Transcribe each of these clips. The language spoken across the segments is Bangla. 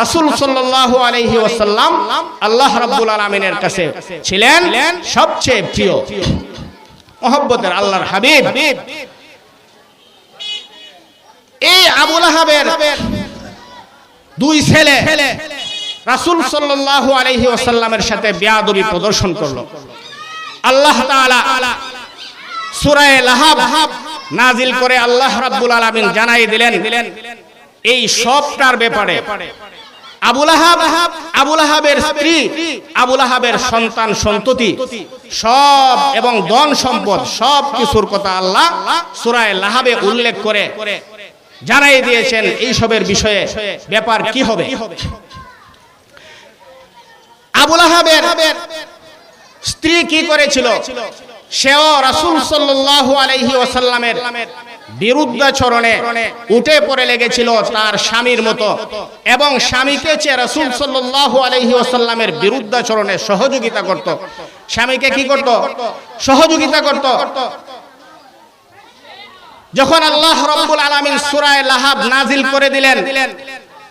রাসূল সাল্লাল্লাহু আলাইহি ওয়াসাল্লাম আল্লাহ রাব্বুল আলামিনের কাছে ছিলেন সবচেয়ে প্রিয়। মহব্বতের আল্লাহর হাবিব। এই আবুল আহাবের দুই ছেলে রাসূল সাল্লাল্লাহু আলাইহি ওয়াসাল্লামের সাথে বেয়াদবি প্রদর্শন করল। আল্লাহ তাআলা সূরা লাহাব নাজিল করে আল্লাহ রাব্বুল আলামিন জানাই দিলেন এই সবটার ব্যাপারে আবুল আবুল সন্তান সন্ততি, সব এবং ধন সম্পদ আল্লাহ লাহাবে উল্লেখ করে জানাই দিয়েছেন এই সবের বিষয়ে ব্যাপার কি হবে? আবুল আহাবের স্ত্রী কি করেছিল? সেও রাসূল সাল্লাল্লাহু আলাইহি ওয়াসাল্লামের বিরুদ্ধাচরণে উঠে পড়ে লেগেছিল তার স্বামীর মতো। এবং স্বামীকে চেয়ে রাসূল সাল্লাল্লাহু আলাইহি ওয়াসাল্লামের বিরুদ্ধাচরণে সহযোগিতা করত। স্বামীকে কি করত? সহযোগিতা করত। যখন আল্লাহ রব্বুল আলামিন সুরায় লাহাব নাজিল করে দিলেন,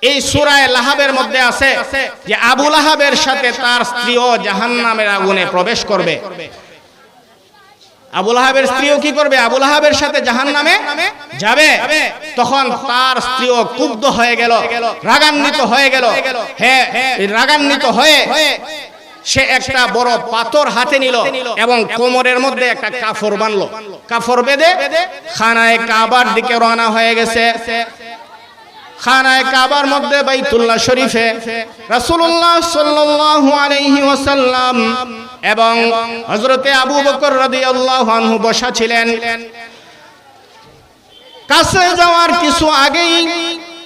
এই সুরায় লাহাবের মধ্যে আছে যে আবু লাহাবের সাথে তার স্ত্রীও জাহান্নামের আগুনে প্রবেশ করবে। আবুল আহাবের স্ত্রীও কি করবে? আবুল আহাবের সাথে জাহান নামে যাবে? তখন তার স্ত্রীও কুব্ধ হয়ে গেল, রাগান্বিত হয়ে গেল। হ্যাঁ রাগান্বিত হয়ে সে একটা বড় পাথর হাতে নিল এবং কোমরের মধ্যে একটা কাফর বানলো। কাফর বেঁধে খানায় কাবার দিকে রওনা হয়ে গেছে। খানায় কাবার মধ্যে বাইতুল্লাহ শরীফে রাসূলুল্লাহ সাল্লাল্লাহু আলাইহি ওয়াসাল্লাম এবং হযরতে আবু বকর রাদিয়াল্লাহু আনহু বসা ছিলেন। কাছে যাওয়ার কিছু আগেই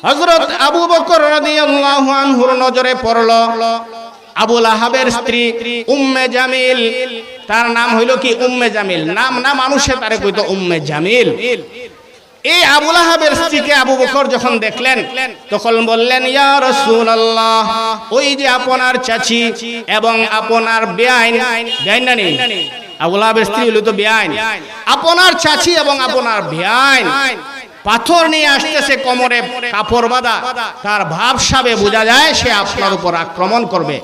হযরত আবু বকর রাদিয়াল্লাহু আনহুর নজরে পড়ল আবুল আহাবের স্ত্রী উম্মে জামিল। তার নাম হইল কি? উম্মে জামিল। নাম না মানুষে, তারে কইতো উম্মে জামিল। এই আবুল আহাবের স্ত্রীকে আবু বকর যখন দেখলেন, তখন বললেন, ইয়া রাসূলুল্লাহ, ওই যে আপনার চাচি এবং আপনার বেআইন বেআইন না নেই আবুল আহাবের স্ত্রী হলো তো বেআইন। আপনার চাচি এবং আপনার বেআইন। পাথর নিয়ে আসতেছে কোমরে কাপড় বাঁধা। তার ভাব সাবে বোঝা যায়, সে আপনার উপর আক্রমণ করবে।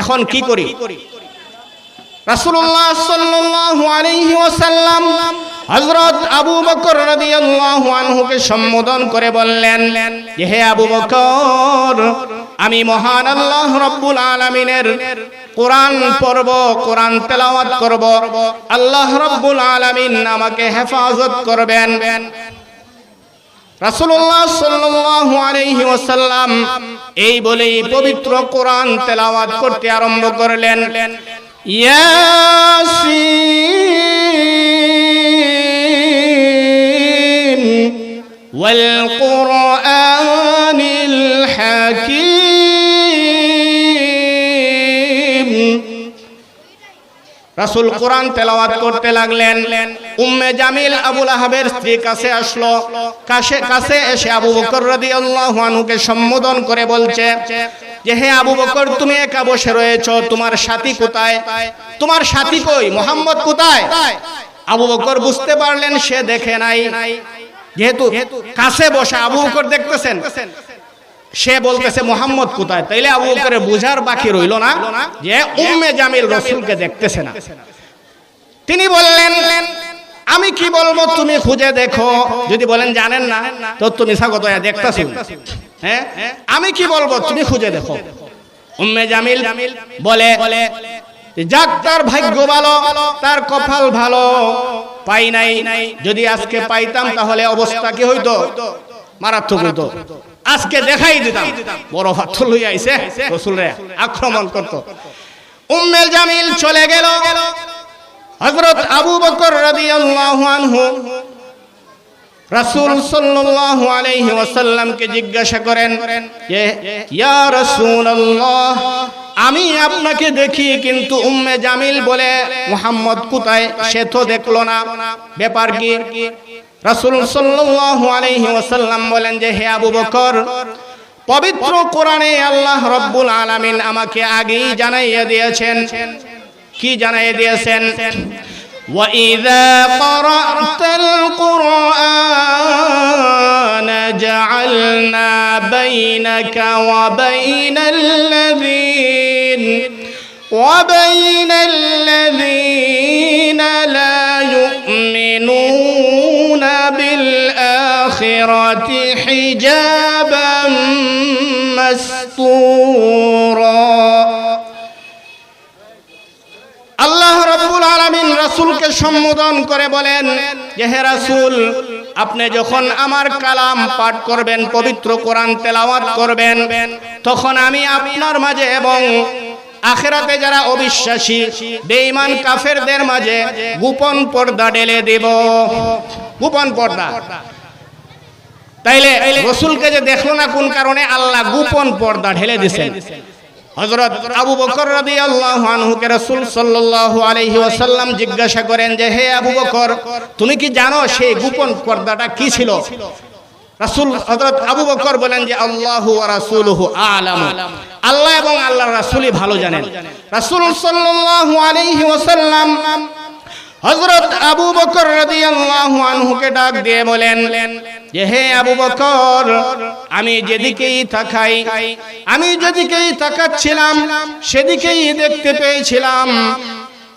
এখন কি করি? রাসূলুল্লাহ সাল্লাল্লাহু আলাইহি ওয়াসাল্লাম হযরত আবু বকর আনহুকে সম্বোধন করে বললেন হে আবু বকর, আমি মহান আল্লাহ রব্বুল আলামিনের কোরআন পড়ব, কোরআন তেলাওয়াত করব। আল্লাহ রব্বুল আলামিন আমাকে হেফাজত করবেন। আলাইহি ওয়াসাল্লাম এই বলেই পবিত্র কোরআন তেলাওয়াত করতে আরম্ভ করলেন। ইয়াসিন কুরআনিল হাকীম রাসূল কোরআন তেলাওয়াত করতে লাগলেন। উম্মে জামিল আবুল আহাবের স্ত্রী কাছে আসলো। কাছে কাছে এসে আবু বকর রাদিয়াল্লাহু আনহুকে সম্বোধন করে বলছে, যে হে আবু বকর, তুমি একা বসে রয়েছো, তোমার সাথী কোথায়? তোমার সাথী কই? মোহাম্মদ কোথায়? আবু বকর বুঝতে পারলেন, সে দেখে নাই। যেহেতু কাছে বসে আবু বকর দেখতেছেন, সে বলতেছে, মোহাম্মদ কোথায়? তাইলে আবু বকরের বুঝার বাকি রইল না যে উম্মে জামিল রসুলকে দেখতেছে না। তিনি বললেন, আমি কি বলব তুমি খুঁজে দেখো। যদি বলেন জানেন না, তো তুমি স্বাগত দেখতেছ। হ্যাঁ? আমি কি বলব তুমি খুঁজে দেখো। উম্মে জামিল বলে যাক, তার ভাগ্য ভালো, তার কপাল ভালো। পাই নাই। যদি আজকে পাইতাম, তাহলে অবস্থা কি হইতো? মারাত্মক হইতো। আজকে দেখাই দিতাম। বড় পাথর লই আইছে, রসুলরে আক্রমণ করত। উম্মেল জামিল চলে গেল। হযরত আবু বকর রাদিয়াল্লাহু আনহু রাসূল সাল্লাল্লাহু আলাইহি ওয়াসাল্লামকে জিজ্ঞাসা করেন যে ইয়া রাসূলুল্লাহ আমি আপনাকে দেখি কিন্তু উম্মে জামিল বলে মুহাম্মদ কোথায় সে তো দেখলো না ব্যাপার কি রাসূল সাল্লাল্লাহু আলাইহি ওয়াসাল্লাম বলেন যে হে আবু বকর পবিত্র কোরআনে আল্লাহ রব্বুল আলামিন আমাকে আগেই জানাইয়া দিয়েছেন কি জানাইয়া দিয়েছেন وإذا قرأت القرآن جعلنا بينك وبين الذين وبين الذين لا يؤمنون بالآخرة حجابا مستورا আল্লাহ রাব্বুল আলামিন রাসূলকে সম্বোধন করে বলেন যে হে রাসূল আপনি যখন আমার কালাম পাঠ করবেন, পবিত্র কোরআন তেলাওয়াত করবেন, তখন আমি আপনার মাঝে এবং আখেরাতে যারা অবিশ্বাসী, বেঈমান কাফেরদের মাঝে গোপন পর্দা ঢেলে দেব। গোপন পর্দা। তাইলে রসুলকে যে দেখল না কোন কারণে, আল্লাহ গোপন পর্দা ঢেলে দিছেন হযরত আবু বকর রাদিয়াল্লাহু আনহুকে রাসূল সাল্লাল্লাহু আলাইহি ওয়াসাল্লাম জিজ্ঞাসা করেন যে, হে আবু বকর, তুমি কি জানো সেই গোপন পর্দাটা কি ছিল? রাসূল হযরত আবু বকর বলেন যে, আল্লাহু রাসূলুহু আলাম। আল্লাহ এবং আল্লাহ রাসূলই ভালো জানেন। রাসূল সাল্লাল্লাহু আলাইহি ওয়াসাল্লাম হযরত আবু বকর রাদিয়াল্লাহু আনহুকে ডাক দিয়ে বলেন হে আবু বকর, আমি যেদিকেই তাকাই, আমি যেদিকেই তাকাচ্ছিলাম, সেদিকেই দেখতে পেয়েছিলাম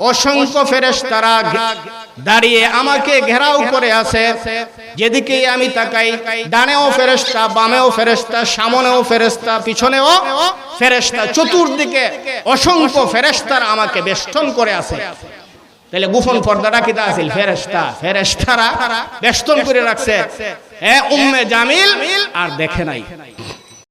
অসংখ্য ফেরেশতারা দাঁড়িয়ে আমাকে ঘেরাও করে আছে। যেদিকেই আমি তাকাই, ডানেও ফেরেশতা, বামেও ফেরেশতা, সামনেও ফেরেশতা, পিছনেও ফেরেশতা, চতুর্দিকে অসংখ্য ফেরেশতার আমাকে বেষ্টন করে আছে। তাহলে গোপন পর্দাটা কিতা আছিল? ফেরেস্তা ফেরেস্তারা বেষ্টন করে রাখছে। হ্যাঁ উম্মে জামিল আর দেখে নাই।